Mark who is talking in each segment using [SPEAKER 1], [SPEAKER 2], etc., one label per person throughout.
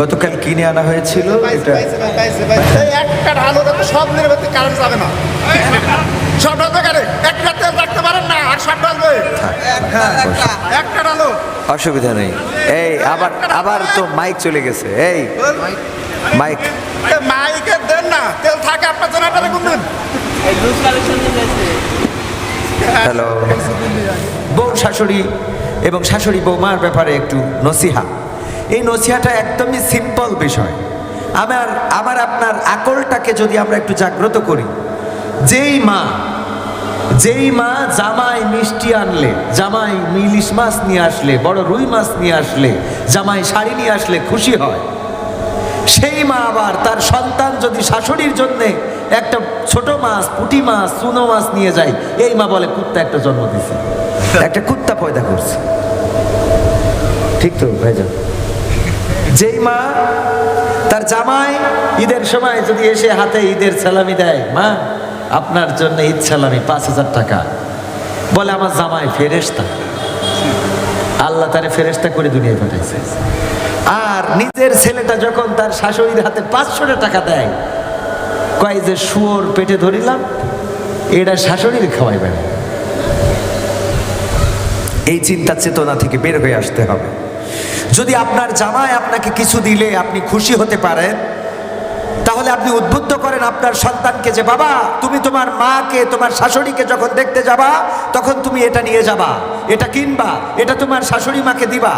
[SPEAKER 1] গতকাল কিনে আনা হয়েছিল এটা
[SPEAKER 2] একটা ঢালো তো সব নির্বাচন কারণ যাবে না। সব কারে একটা তেল রাখতে পারেন না আর সব ঢালবে। একটা ঢালো
[SPEAKER 1] অসুবিধা নেই। এই আবার আবার তো মাইক চলে গেছে। এই মাইক
[SPEAKER 2] এ মাইকে দেন না তেল থাকে আপনার জেনারেটারে কোন দিন?
[SPEAKER 1] হ্যালো বউ শাশুড়ি এবং শাশুড়ি বৌমার ব্যাপারে একটু নসিহা। এই নসিহাটা একদমই সিম্পল বিষয়। আমার আমার আপনার আকলটাকে যদি আমরা একটু জাগ্রত করি যেই মা যেই মা জামাই মিষ্টি আনলে জামাই ইলিশ মাছ নিয়ে আসলে বড় রুই মাছ নিয়ে আসলে জামাই শাড়ি নিয়ে আসলে খুশি হয়। সেই মা আবার তার সন্তান যদি শাশুড়ির জন্যে একটা ছোট মাছ পুঁটি মাছ চুনো মাছ নিয়ে যায় এই মা বলে কুত্তা একটা জন্ম দিছে। একটা কুত্তা পয়দা করছে। ঠিক তো ভাইজান? যেই মা তার জামাই ঈদের সময় যদি এসে হাতে ঈদের সালামি দেয়, মা, আপনার জন্য ঈদ সালামি পাঁচ হাজার টাকা। বলে, আমার জামাই ফেরেস্তা আল্লাহ তারে ফেরেস্তা করে দুনিয়ায় পাঠাইছে। আর নিজের ছেলেটা যখন তার শাশুড়ির হাতে পাঁচশোটা টাকা দেয়, কয় যে, শুয়োর পেটে ধরিলাম, এটা শাশুড়ির খাওয়াই বেড়ে এই চিন্তা চেতনা থেকে বের হয়ে আসতে হবে। যদি আপনার জামাই আপনাকে কিছু দিলে আপনি খুশি হতে পারেন, তাহলে আপনি উদ্বুদ্ধ করেন আপনার সন্তানকে যে, বাবা, তুমি তোমার মাকে, তোমার শাশুড়িকে যখন দেখতে যাবা, তখন তুমি এটা নিয়ে যাবা, এটা কিনবা, এটা তোমার শাশুড়ি মাকে দিবা।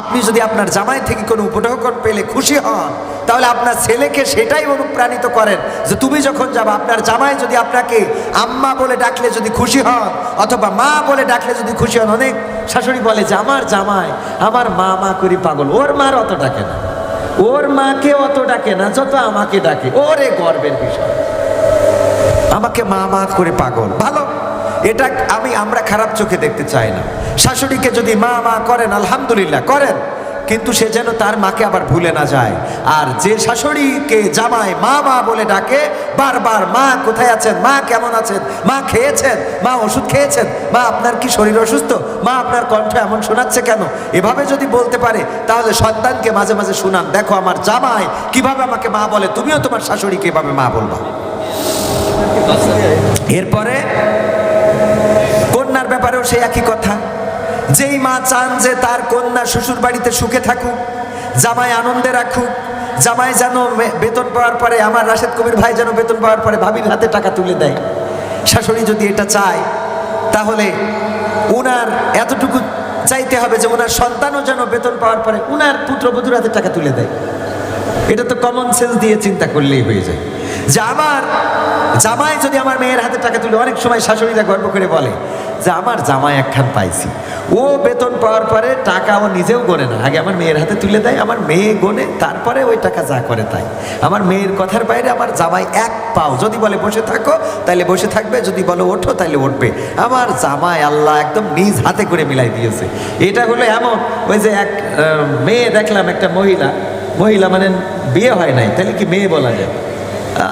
[SPEAKER 1] আপনি যদি আপনার জামাই থেকে কোনো উপঢৌকন পেলে খুশি হন, তাহলে আপনার ছেলেকে সেটাই অনুপ্রাণিত করেন যে, তুমি যখন যাবা, আপনার জামাই যদি আপনাকে আম্মা বলে ডাকলে যদি খুশি হন, অথবা মা বলে ডাকলে যদি খুশি হন, অনেক শাশুড়ি বলে যে আমার জামাই, আমার মা মা করি পাগল। ওর মার অত ডাকে না। ওর মাকে অত ডাকে না, যত আমাকে ডাকে। ওরে গর্বের বিষয়। আমাকে মা মা করে পাগল। ভালো। এটা আমি, আমরা খারাপ চোখে দেখতে চাই না। শাশুড়িকে যদি মা মা করেন, আলহামদুলিল্লাহ, করেন। কিন্তু সে যেন তার মাকে আবার ভুলে না যায়। আর যে শাশুড়িকে জামাই মা মা বলে ডাকে, বারবার, মা, কোথায় আছেন? মা কেমন আছেন? মা খেয়েছেন? মা ওষুধ খেয়েছেন? মা আপনার কি শরীর অসুস্থ? মা আপনার কণ্ঠ এমন শোনাচ্ছে কেন? এভাবে যদি বলতে পারে, তাহলে সন্তানকে মাঝে মাঝে শুনান, দেখো, আমার জামাই কীভাবে আমাকে মা বলে? তুমিও তোমার শাশুড়িকে এভাবে মা বলবা। এরপরে কন্যার ব্যাপারেও সেই একই কথা। যেই মা চান যে তার কন্যা শ্বশুর বাড়িতে সুখে থাকুক, জামাই আনন্দে রাখুক, জামাই যেন বেতন পাওয়ার পরে, আমার রাশেদ কবির ভাই যেন বেতন পাওয়ার পরে ভাবির হাতে টাকা তুলে দেয়। শাশুড়ি যদি এটা চায়, তাহলে উনার এতটুকু চাইতে হবে যে ওনার সন্তানও যেন বেতন পাওয়ার পরে উনার পুত্রবধূর হাতে টাকা তুলে দেয়। এটা তো কমন সেন্স দিয়ে চিন্তা করলেই হয়ে যায়। যে আমার জামাই যদি আমার মেয়ের হাতে টাকা তুলে অনেক সময় শাশুড়িরা গর্ব করে বলে, যে আমার জামাই একখান পাইছি। ও বেতন পাওয়ার পরে টাকা ও নিজেও গোনে না। আগে আমার মেয়ের হাতে তুলে দেয়, আমার মেয়ে গোনে, তারপরে ওই টাকা যা করে তাই। আমার মেয়ের কথার বাইরে আমার জামাই এক পাও। যদি বলে বসে থাকো তাহলে বসে থাকবে। যদি বলো ওঠো তাহলে উঠবে। আমার জামাই আল্লাহ একদম নিজ হাতে করে মিলাই দিয়েছে। এটা হলো এমন, ওই যে এক মেয়ে দেখলাম একটা মহিলা। মহিলা মানে বিয়ে হয় নাই তাহলে কি মেয়ে বলা যায়?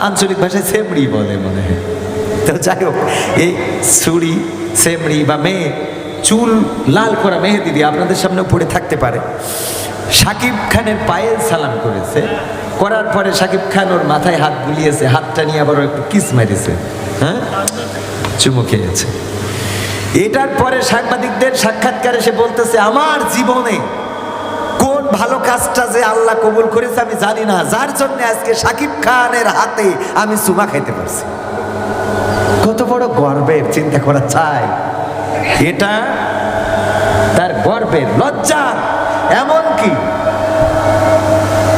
[SPEAKER 1] আঞ্চলিক ভাষায় সেমড়ি বলে মনে হয়। তো যাই হোক, এই ছুরি সেমড়ি বা মেয়ে চুল লাল করা মেয়ে দিদি আপনাদের সামনে পড়ে থাকতে পারে। সাকিব খানের পায়ে সালাম করেছে। করার পরে সাকিব খান ওর মাথায় হাত বুলিয়েছে, হাতটা নিয়ে আবার একটু কিস মারিছে হ্যাঁ? চুমু খেয়েছে। এটার পরে সাংবাদিকদের সাক্ষাৎকারে সে বলতেছে, আমার জীবনে ভালো কাজটা যে আল্লাহ কবুল করেছে আমি জানি না। যার জন্য আজকে সাকিব খানের হাতে আমি সুমা খাইতে পারছি। কত বড় গর্বের চিন্তা করা চাই। এটা তার গর্বের লজ্জা। এমন কি?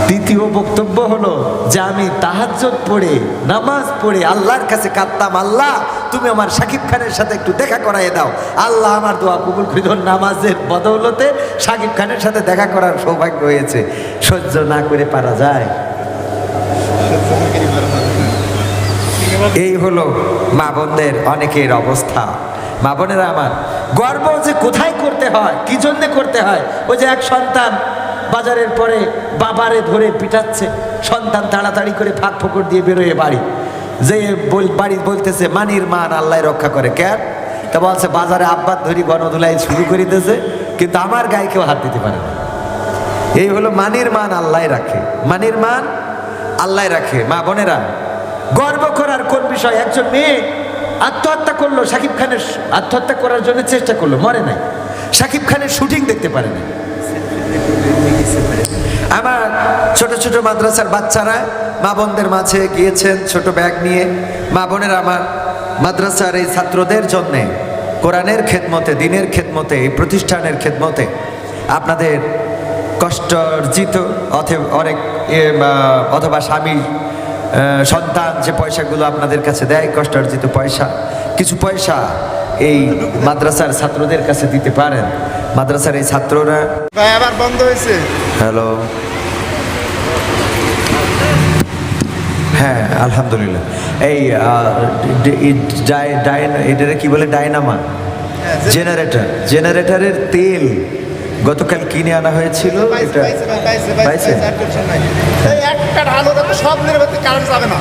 [SPEAKER 1] দ্বিতীয় বক্তব্য হলো যে আমি তাহাজ্জত পড়ে, নামাজ পড়ে আল্লাহর কাছে কাঁদতাম, আল্লাহ তুমি আমার সাকিব খানের সাথে একটু দেখা করাই দাও। আল্লাহ আমার দোয়া কবুল করি নামাজের বদৌলতে সাকিব খানের সাথে দেখা করার সৌভাগ্য হয়েছে। সহ্য না করে পারা যায়। এই হলো মা বোনদের অনেকের অবস্থা। মা বোনেরা আমার, গর্ব যে কোথায় করতে হয়, কি জন্যে করতে হয়? ওই যে এক সন্তান বাজারের পরে বাবারে ধরে পিটাচ্ছে, সন্তান তাড়াতাড়ি করে ফাঁক ফোকর দিয়ে বেরোয় বাড়ি। যে বাড়ি বলতেছে, মানির মান আল্লাহ রক্ষা করে কেন তা বলছে, বাজারে আব্বার ধরি গণধুলাই শুরু করিতেছে কিন্তু আমার গায়ে কেউ হাত দিতে পারে না। এই হলো মানির মান আল্লাহ রাখে। মানির মান আল্লাহ রাখে। মা বোনেরা, গর্ব করার কোন বিষয়? একজন মেয়ে আত্মহত্যা করল, শাকিব খানের আত্মহত্যা করার জন্য চেষ্টা করল, মরে নাই। শাকিব খানের শুটিং দেখতে পারে না আমার ছোট ছোট মাদ্রাসার বাচ্চারা মা বোনদের মাঝে গিয়েছেন ছোট ব্যাগ নিয়ে। মা বোনের আমার মাদ্রাসার এই ছাত্রদের জন্যে, কোরআনের খেদমতে, দিনের খেদমতে, এই প্রতিষ্ঠানের খেদমতে আপনাদের কষ্টার্জিত অথবা অনেক অথবা স্বামী সন্তান যে পয়সাগুলো আপনাদের কাছে দেয় কষ্টার্জিত পয়সা, কিছু পয়সা এই মাদ্রাসার ছাত্রদের কাছে দিতে পারেন। মাদ্রাসার এই ছাত্ররা
[SPEAKER 2] ভাই আবার বন্ধ হয়েছে।
[SPEAKER 1] হ্যালো। হ্যাঁ আলহামদুলিল্লাহ। এই এটারে কি বলে? Dynamo generator. জেনারেটরের তেল গতকাল কিনে আনা হয়েছিল। এটা
[SPEAKER 2] পাইছে, একটা ঢালো সব নির্বাচন কারেন্ট যাবে না।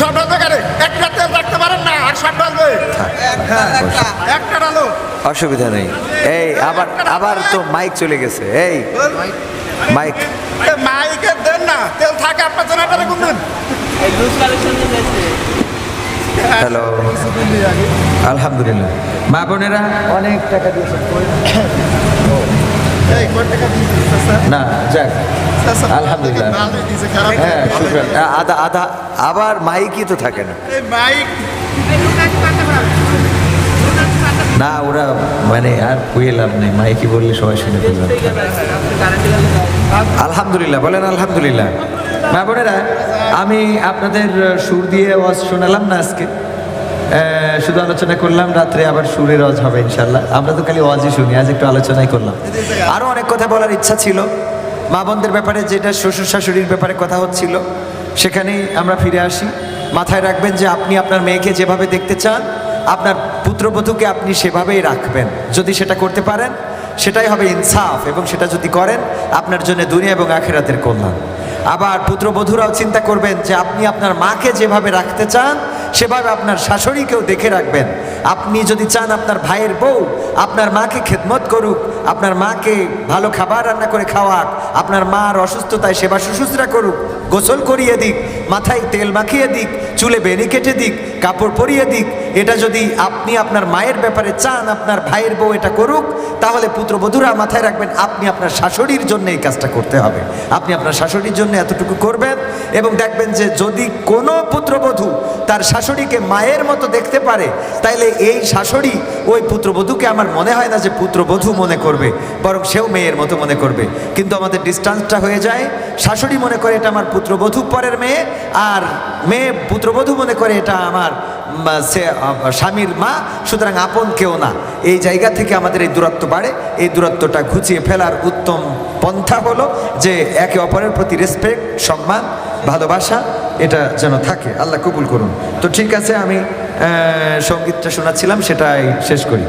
[SPEAKER 2] সব একটা তেল রাখতে পারেন
[SPEAKER 1] অসুবিধা নেই এই আবার আবার তো মাইক চলে গেছে এই মাইক
[SPEAKER 2] মাইকে দেন না তেল থাকে আপনার জেনারেটারে কোন দিন
[SPEAKER 1] হ্যালো আলহামদুলিল্লাহ মা বোনেরা অনেক টাকা দিয়েছে? না যাক আলহামদুলিল্লাহ। হ্যাঁ আধা আধা আবার মাইকই তো থাকে না
[SPEAKER 2] মাইক
[SPEAKER 1] না, ওরা মানে আর কুয়ে লাভ নেই। মাইকি বললে সবাই শুনে আলহামদুলিল্লাহ, বলেন আলহামদুলিল্লাহ। মা বোনেরা, আমি আপনাদের সুর দিয়ে ওয়াজ শোনালাম না আজকে। শুধু আলোচনা করলাম, রাত্রে আবার সুরের ওয়াজ হবে ইনশাল্লাহ আমরা তো খালি ওয়াজই শুনি, আজ একটু আলোচনাই করলাম। আরও অনেক কথা বলার ইচ্ছা ছিল। মা বোনদের ব্যাপারে যেটা শ্বশুর শাশুড়ির ব্যাপারে কথা হচ্ছিল, সেখানেই আমরা ফিরে আসি। মাথায় রাখবেন যে আপনি আপনার মেয়েকে যেভাবে দেখতে চান, আপনার পুত্রবধূকে আপনি সেভাবেই রাখবেন। যদি সেটা করতে পারেন, সেটাই হবে ইনসাফ এবং সেটা যদি করেন, আপনার জন্য দুনিয়া এবং আখেরাতের কল্যাণ। আবার পুত্রবধূরাও চিন্তা করবেন যে আপনি আপনার মাকে যেভাবে রাখতে চান, সেভাবে আপনার শাশুড়িকেও দেখে রাখবেন। আপনি যদি চান আপনার ভাইয়ের বউ আপনার মাকে খেদমত করুক, আপনার মাকে ভালো খাবার রান্না করে খাওয়াক, আপনার মার অসুস্থতায় সেবা শুশ্রূষা করুক গোসল করিয়ে দিক, মাথায় তেল মাখিয়ে দিক, চুলে বেনি কেটে দিক, কাপড় পরিয়ে দিক। এটা যদি আপনি আপনার মায়ের ব্যাপারে চান, আপনার ভাইয়ের বউ এটা করুক, তাহলে পুত্রবধূরা মাথায় রাখবেন, আপনি আপনার শাশুড়ির জন্য এই কাজটা করতে হবে। আপনি আপনার শাশুড়ির জন্য এতটুকু করবেন এবং দেখবেন যে যদি কোনো পুত্রবধূ তার শাশুড়িকে মায়ের মতো দেখতে পারে, তাইলে এই শাশুড়ি ওই পুত্রবধূকে আমার মনে হয় না যে পুত্রবধূ মনে করবে, বরং সেও মেয়ের মতো মনে করবে। কিন্তু আমাদের ডিস্টান্সটা হয়ে যায়, শাশুড়ি মনে করে এটা আমার পুত্রবধূ পরের মেয়ে, আর মেয়ে পুত্রবধূ মনে করে এটা আমার সে স্বামীর মা, সুতরাং আপন কেউ না। এই জায়গা থেকে আমাদের এই দূরত্ব বাড়ে। এই দূরত্বটা ঘুচিয়ে ফেলার উত্তম পন্থা হলো যে একে অপরের প্রতি রেসপেক্ট সম্মান, ভালোবাসা, এটা যেন থাকে। আল্লাহ কবুল করুন। তো ঠিক আছে, আমি সঙ্গীতটা শোনাচ্ছিলাম সেটাই শেষ করি।